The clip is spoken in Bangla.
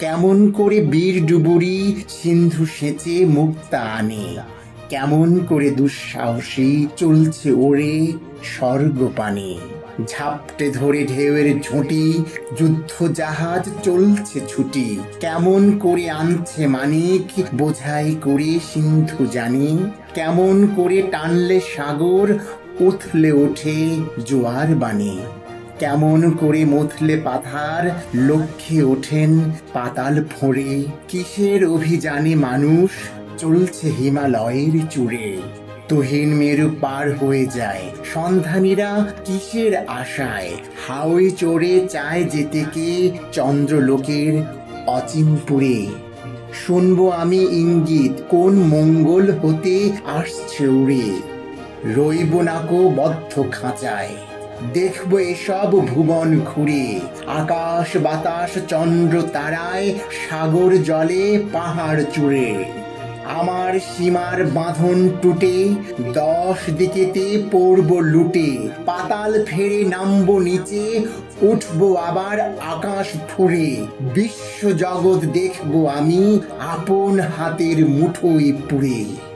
কেমন করে বীর ডুবুরি সিন্ধু সেচে মুক্তা আনে? কেমন করে দুঃসাহসী চলছে ওরে স্বর্গপানে? ঝাপটে ধরে ঢেউয়ের ঝুঁটি যুদ্ধ জাহাজ চলছে ছুটি। কেমন করে আনছে মানিক, বোঝাই করে সিন্ধু জানি? কেমন করে টানলে সাগর, উথলে ওঠে জোয়ার বাণী কেমন করে মথলে পাথার লক্ষ্যে ওঠেন পাতাল ফোঁড়ে কিসের অভিযানে মানুষ চলছে হিমালয়ের চূড়ে? তুহিন মেরু পার হয়ে যায়। সন্ধানীরা কিসের আশায়? হাওয়ে চড়ে চায় যেতে কে? চন্দ্রলোকের অচিনপুরে। শুনব আমি ইঙ্গিত, কোন মঙ্গল হতে আসছে উড়ে? রইব নাকো বদ্ধ খাঁচায়। দেখব এসব ভুবন ঘুরে। আকাশ, বাতাস, চন্দ্র, তারায়, সাগর জলে, পাহাড় চূড়ে আমার সীমার বাঁধন টুটে, দশ দিকেতে পড়ব লুটে। পাতাল ফেরে নামবো নিচে, উঠবো আবার আকাশ ফুরে। বিশ্ব জগৎ দেখব আমি, আপন হাতের মুঠোয় পুড়ে।